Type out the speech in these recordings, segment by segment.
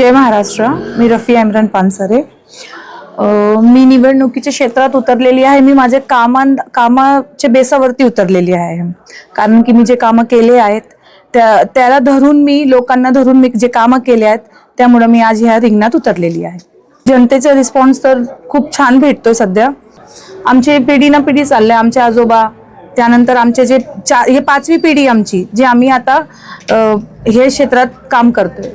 जय महाराष्ट्र मी रफी इम्रान पानसरे. मी निवडणुकीच्या क्षेत्रात उतरलेली आहे. मी माझ्या कामां कामाच्या बेसावरती उतरलेली आहे. कारण की मी जे कामं केले आहेत त्या त्याला धरून मी लोकांना धरून मी जे कामं केले आहेत त्यामुळं मी आज ह्या रिंगणात उतरलेली आहे. जनतेचा रिस्पॉन्स तर खूप छान भेटतोय सध्या. आमची पिढी ना पिढी चाललंय आमचे आजोबा त्यानंतर आमचे जे चार हे पाचवी पिढी आमची जे आम्ही आता हे क्षेत्रात काम करतोय.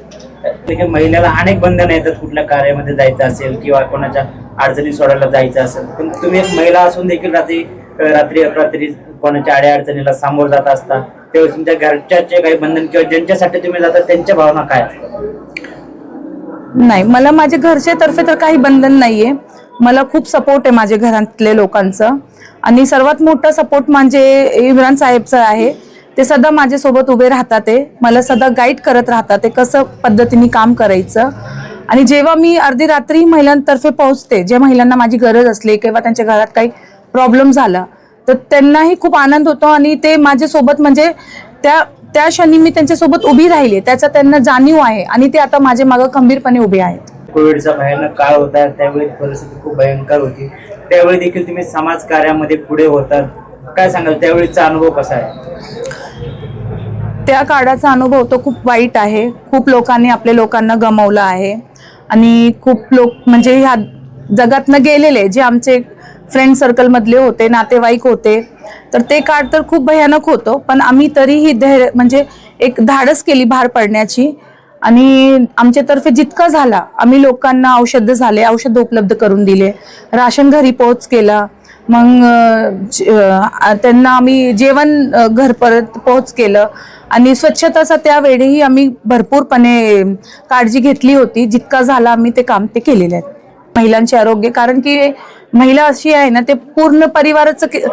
देखील महिलेला अनेक बंधन येतात कुठल्या कार्यामध्ये जायचं असेल किंवा कोणाच्या अडचणी सोडायला जायचं असेल पण तुम्ही एक महिला असून देखील रात्री रात्री अपरात्री कोणाच्या आड्या अडचणीला सामोर जात असता तेव्हा तुमच्या घरच्याचे काही बंधन किंवा ज्यांच्यासाठी तुम्ही जाता त्यांच्या भावना काय असतात? नाही मला माझ्या घरच्या तर्फे तर काही बंधन नाहीये. मला खूप सपोर्ट आहे माझ्या घरातले लोकांचं. आणि सर्वात मोठा सपोर्ट म्हणजे इम्रान साहेबचा आहे. ते सदा माझ्यासोबत उभे राहतात ते. मला सदा गाईड करत राहतात ते कसं पद्धतीने काम करायचं. आणि जेव्हा मी अर्धी रात्री महिलांतर्फे पोहोचते ज्या महिलांना माझी गरज असली किंवा त्यांच्या घरात काही प्रॉब्लेम झाला तर त्यांनाही खूप आनंद होतो आणि ते माझ्यासोबत म्हणजे त्या त्या क्षणी मी त्यांच्यासोबत उभी राहिली. त्याचा त्यांना जाणीव आहे आणि ते आता माझ्या मागं खंबीरपणे उभे आहेत. कोविडचा भयानक काळ होता त्यावेळी परिस्थिती खूप भयंकर होती. त्यावेळी देखील तुम्ही समाज कार्यामध्ये पुढे होतात. काय सांगाल? त्यावेळीचा अनुभव कसा आहे? त्या काळाचा अनुभव तो खूप वाईट आहे. खूप लोकांनी आपल्या लोकांना गमावलं आहे. आणि खूप लोक म्हणजे ह्या जगातनं गेलेले जे आमचे फ्रेंड सर्कलमधले होते नातेवाईक होते तर ते काळ तर खूप भयानक होतं. पण आम्ही तरीही धैर्य म्हणजे एक धाडस केली बाहेर पडण्याची. आणि आमच्यातर्फे जितकं झाला आम्ही लोकांना औषधं झाले औषधं उपलब्ध करून दिले. राशन घरी पोहोच केला. मग त्यांना आम्ही जेवण घर परत पोहोच केलं. आणि स्वच्छताचा त्यावेळीही आम्ही भरपूरपणे काळजी घेतली होती. जितका झाला आम्ही ते काम ते केलेले आहेत. महिलांचे आरोग्य कारण की महिला अशी आहे ना ते पूर्ण परिवाराचं के-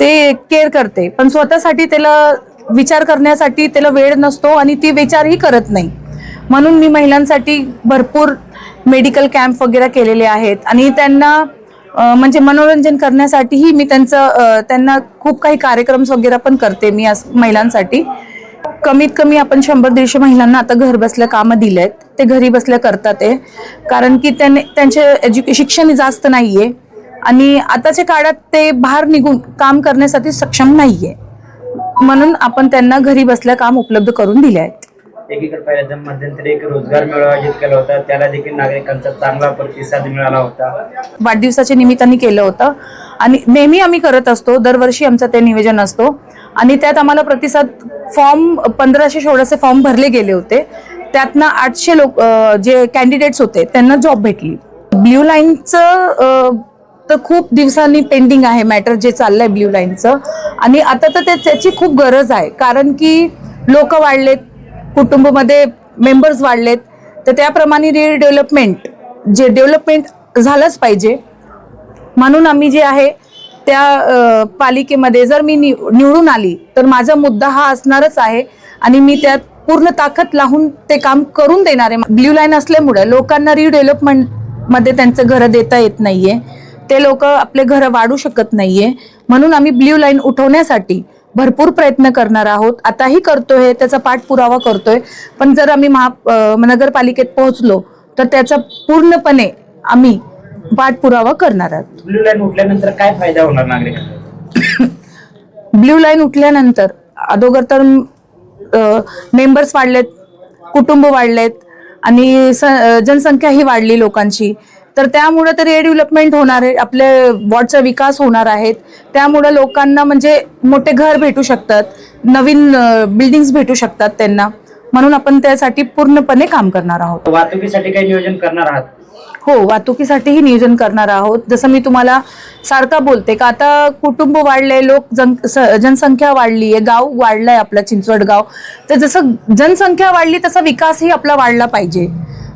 ते केअर करते. पण स्वतःसाठी त्याला विचार करण्यासाठी त्याला वेळ नसतो आणि ती विचारही करत नाही. म्हणून मी महिलांसाठी भरपूर मेडिकल कॅम्प वगैरे केलेले आहेत. आणि त्यांना म्हणजे मनोरंजन करण्यासाठीही मी त्यांचं त्यांना खूप काही कार्यक्रम वगैरे पण करते मी आज महिलांसाठी. कमीत कमी आपण शंभर दीडशे महिलांना आता घर बसल्या कामं दिले आहेत ते घरी बसल्या करतात ते. कारण की त्याने त्यांचे एज्युके शिक्षण जास्त नाहीये. आणि आताच्या काळात ते बाहेर निघून काम करण्यासाठी सक्षम नाहीये. म्हणून आपण त्यांना घरी बसल्या काम उपलब्ध करून दिले आहेत एकीकडे पाहिलं तर मध्यंतरी एक रोजगार मेळावा आयोजित केला होता. त्याला देखील नागरिकांचा चांगला प्रतिसाद मिळाला होता. वाढदिवसाच्या निमित्ताने केलं होतं. आणि नेहमी आम्ही करत असतो. दरवर्षी आमचं ते नियोजन असतो. आणि त्यात आम्हाला प्रतिसाद फॉर्म पंधराशे सोळाशे फॉर्म भरले गेले होते. त्यातनं आठशे लोक जे कॅन्डिडेट्स होते त्यांना जॉब भेटली. ब्ल्यू लाईनचं तर खूप दिवसांनी पेंडिंग आहे मॅटर जे चाललंय ब्ल्यू लाईनचं आणि आता तर त्याची खूप गरज आहे. कारण की लोक वाढलेत कुटुंबमध्ये मेंबर्स वाढलेत तर त्याप्रमाणे रिडेव्हलपमेंट जे डेव्हलपमेंट झालंच पाहिजे. म्हणून आम्ही जे आहे त्या पालिकेमध्ये जर मी निव निवडून आली तर माझा मुद्दा हा असणारच आहे. आणि मी त्यात पूर्ण ताकद लावून ते काम करून देणार आहे. ब्ल्यू लाईन असल्यामुळे लोकांना रिडेव्हलपमेंटमध्ये त्यांचं घरं देता येत नाहीये. ते लोक आपले घरं वाढू शकत नाहीये. म्हणून आम्ही ब्ल्यू लाईन उठवण्यासाठी भरपूर प्रयत्न करणार आहोत. आताही करतोय त्याचा पाठपुरावा करतोय. पण जर आम्ही महा नगरपालिकेत पोहोचलो तर त्याचा पूर्णपणे आम्ही पाठपुरावा करणार आहोत. ब्ल्यू लाईन उठल्यानंतर काय फायदा होणार नागरिकांना? ब्ल्यू लाईन उठल्यानंतर अगोदर तर मेंबर्स वाढलेत कुटुंब वाढलेत आणि जनसंख्याही वाढली लोकांची. तर त्यामुळे तर डेव्हलपमेंट होणार आहे. आपले वॉर्डचा विकास होणार आहेत. त्यामुळे लोकांना म्हणजे मोठे घर भेटू शकतात. नवीन बिल्डिंग्स भेटू शकतात त्यांना. म्हणून आपण त्यासाठी पूर्णपणे काम करणार आहोत. वाहतुकीसाठी काही नियोजन करणार आहात? हो वाहतुकीसाठीही नियोजन करणार आहोत. जसं मी तुम्हाला सारखा बोलते का आता कुटुंब वाढले लोक जन जनसंख्या वाढली आहे गाव वाढलंय आपलं चिंचवड गाव. तर जसं जनसंख्या वाढली तसा विकासही आपला वाढला पाहिजे.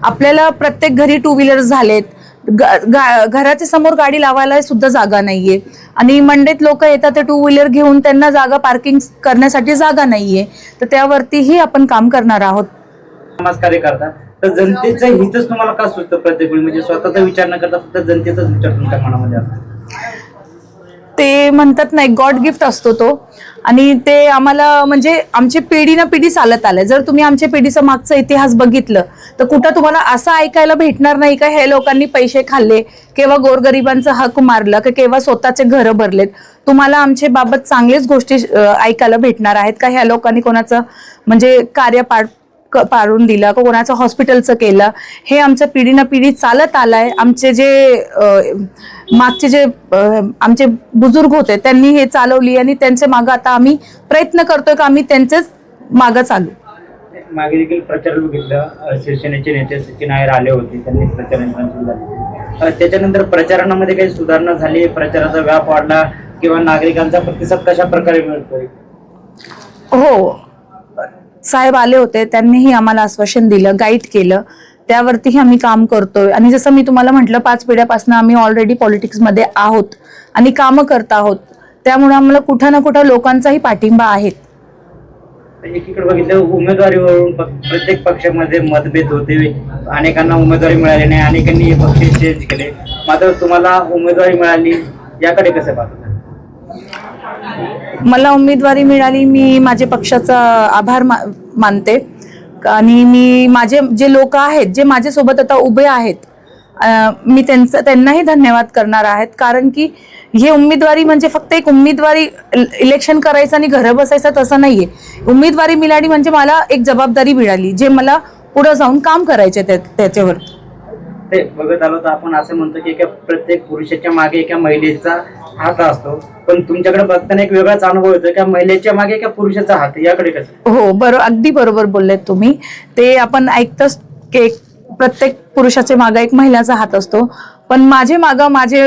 आपल्याला प्रत्येक घरी टू व्हीलर झालेत. घराच्या समोर गाडी लावायला सुद्धा जागा नाहीये. आणि मंडईत लोक येतात ते टू व्हीलर घेऊन त्यांना जागा पार्किंग करण्यासाठी जागा नाहीये. तर त्यावरतीही आपण काम करणार आहोत. नमस्कार करता तर जनतेचं हितच तुम्हाला का सुचतं प्रत्येक वेळी? म्हणजे स्वतःचा विचार न करता फक्त जनतेचाच विचार तुमच्या मनामध्ये असतो. ते म्हणतात नाही गॉड गिफ्ट असतो तो. आणि ते आम्हाला म्हणजे आमची पिढी ना पिढी चालत आलंय. जर तुम्ही आमच्या पिढीचा मागचा इतिहास बघितलं तर कुठं तुम्हाला असं ऐकायला भेटणार नाही का हे लोकांनी पैसे खाल्ले केव्हा गोरगरिबांचा हक मारलं का केव्हा स्वतःचे घरं भरलेत? तुम्हाला आमचे बाबत चांगलेच गोष्टी ऐकायला भेटणार आहेत का? ह्या लोकांनी कोणाचं म्हणजे कार्य पाड पाडून दिलं का कोणाचं हॉस्पिटलचं केलं? हे आमच्या पिढी ना पिढी चालत आलंय. आमचे जे मागचे जे आमचे बुजुर्ग होते त्यांनी हे चालवली आणि त्यांचे मागं आता आम्ही प्रयत्न करतोय का आम्ही त्यांचेच मागं चालू. मागे देखील प्रचार बघितलं शिवसेनेचे नेते सचिन नायर आले होते त्यांनी प्रचार त्याच्यानंतर प्रचारामध्ये काही सुधारणा झाली प्रचाराचा व्याप वाढला किंवा नागरिकांचा प्रतिसाद कशा प्रकारे मिळतोय? हो. साहेब आले होते त्यांनीही आम्हाला आश्वासन दिलं गाईड केलं. त्यावरतीही आम्ही काम करतोय. आणि जसं मी तुम्हाला म्हटलं पाच पिढ्यापासून आम्ही ऑलरेडी पॉलिटिक्समध्ये आहोत आणि कामं करत आहोत. त्यामुळे आम्हाला कुठं ना कुठं लोकांचाही पाठिंबा आहे. एकीकडे बघितलं उमेदवारीवरून प्रत्येक पक्षामध्ये मतभेद होते. अनेकांना उमेदवारी मिळाली नाही अनेकांनी हे पक्ष चेंज केले. मात्र तुम्हाला उमेदवारी मिळाली याकडे कसं पाहता? मला उमेदवारी मिळाली मी माझे पक्षाचा आभार मा मानते. आणि मी माझे जे लोक आहेत जे माझ्यासोबत आता उभे आहेत मी त्यांचं त्यांनाही धन्यवाद करणार आहेत. कारण की हे उमेदवारी म्हणजे फक्त एक उमेदवारी इलेक्शन करायचं आणि घरं बसायचं तसं नाही आहे उमेदवारी मिळाली म्हणजे मला एक जबाबदारी मिळाली जे मला पुढं जाऊन काम करायचे त्या- त्याच्यावर. ते बघत आलो तर आपण असं म्हणतो की एका प्रत्येक पुरुषाच्या मागे एका महिलेचा हात असतो. पण तुमच्याकडे बघताना एक वेगळाच अनुभव येतो. एका महिलेच्या मागे एका पुरुषाचा हात याकडे कसं? हो बरोबर अगदी बरोबर बोललेत तुम्ही. ते आपण ऐकतच की प्रत्येक पुरुषाच्या मागे एक महिलाचा हात असतो. पण माझे मागं माझे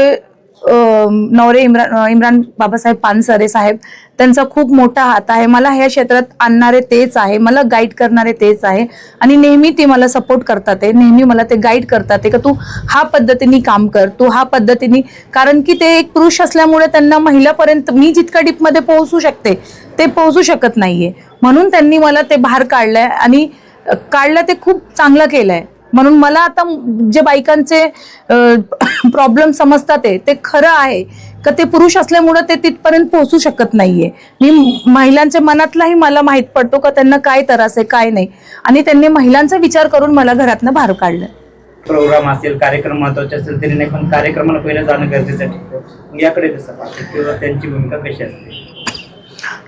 नवरे इम्रान इम्रान बाबासाहेब पानसरे साहेब त्यांचा खूप मोठा हात आहे. मला ह्या क्षेत्रात आणणारे तेच आहे. मला गाईड करणारे तेच आहे. आणि नेहमी ते मला सपोर्ट करतात आहे. नेहमी मला ते गाईड करतात आहे. का तू हा पद्धतीने काम कर तू हा पद्धतीने कारण की ते एक पुरुष असल्यामुळे त्यांना महिलापर्यंत मी जितका डीपमध्ये पोहोचू शकते ते पोहोचू शकत नाहीये. म्हणून त्यांनी मला ते बाहेर काढलंय आणि काढलं ते खूप चांगलं केलंय. म्हणून मला आता जे बायकांचे प्रॉब्लेम समजतात आहे, ते खरं आहे. का ते पुरुष असल्यामुळं ते तिथपर्यंत पोहोचू शकत नाहीये. मी महिलांच्या मनातलाही मला माहीत पडतो का त्यांना काय त्रास आहे काय नाही. आणि त्यांनी महिलांचा विचार करून मला घरातनं बाहेर काढलं. प्रोग्राम असेल कार्यक्रम महत्त्वाचे असेल तरी नाही पण कार्यक्रमाला पहिलं जाणं गरजेचं ठरतं याकडे कसं त्यांची भूमिका कशी असते?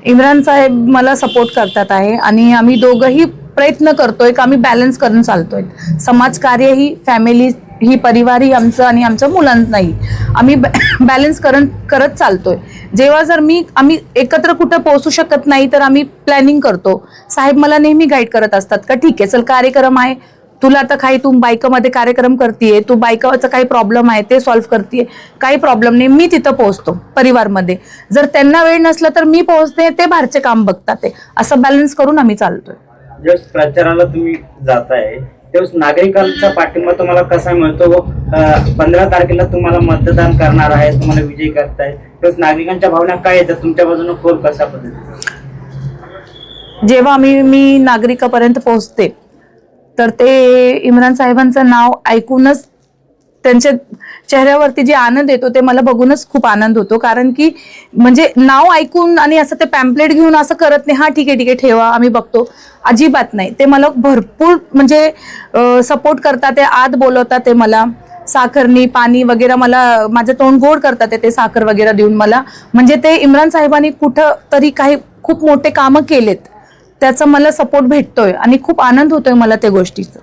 इम्रान साहेब मला सपोर्ट करतात आहे. आणि आम्ही दोघंही प्रयत्न करतोय का आम्ही बॅलन्स करून चालतोय. समाजकार्य ही फॅमिली ही परिवार ही आमचं आणि आमच्या मुलांनाही. आम्ही बॅलन्स करण करत चालतोय. जेव्हा जर मी आम्ही एकत्र कुठं पोहोचू शकत नाही तर आम्ही प्लॅनिंग करतो. साहेब मला नेहमी गाईड करत असतात का ठीक आहे चल कार्यक्रम आहे. तुला आता काही तू बायकामध्ये कार्यक्रम करतेय तू बायकाचा काही प्रॉब्लेम आहे ते सॉल्व्ह करते काही प्रॉब्लेम नाही मी तिथं पोहोचतो परिवारमध्ये. जर त्यांना वेळ नसला तर मी पोहोचते ते बाहेरचे काम बघतात ते. असं बॅलन्स करून आम्ही चालतोय. ज्यावेळेस प्रचाराला तुम्ही जाताय त्यावेळेस नागरिकांचा पाठिंबा तुम्हाला कसा मिळतो पंधरा तारखेला तुम्हाला मतदान करणार आहे तुम्हाला विजयी करताय त्यावेळेस नागरिकांच्या भावना काय येतात तुमच्या बाजूने कोल कसा पद्धतीचा जेव्हा मी मी नागरिकापर्यंत पोहोचते तर ते इम्रान साहेबांचं नाव ऐकूनच त्यांच्या चेहऱ्यावरती जे आनंद येतो ते मला बघूनच खूप आनंद होतो. कारण की म्हणजे नाव ऐकून आणि असं ते पॅम्पलेट घेऊन असं करत नाही हा ठीक आहे ठीक आहे ठेवा आम्ही बघतो. अजिबात नाही. ते मला भरपूर म्हणजे सपोर्ट करतात ते आत बोलवतात ते मला. साखरनी पाणी वगैरे मला माझं तोंड गोड करतात ते साखर वगैरे देऊन मला. म्हणजे ते इम्रान साहेबांनी कुठं तरी काही खूप मोठे कामं केलेत. त्याचा मला सपोर्ट भेटतोय आणि खूप आनंद होतोय मला त्या गोष्टीचा.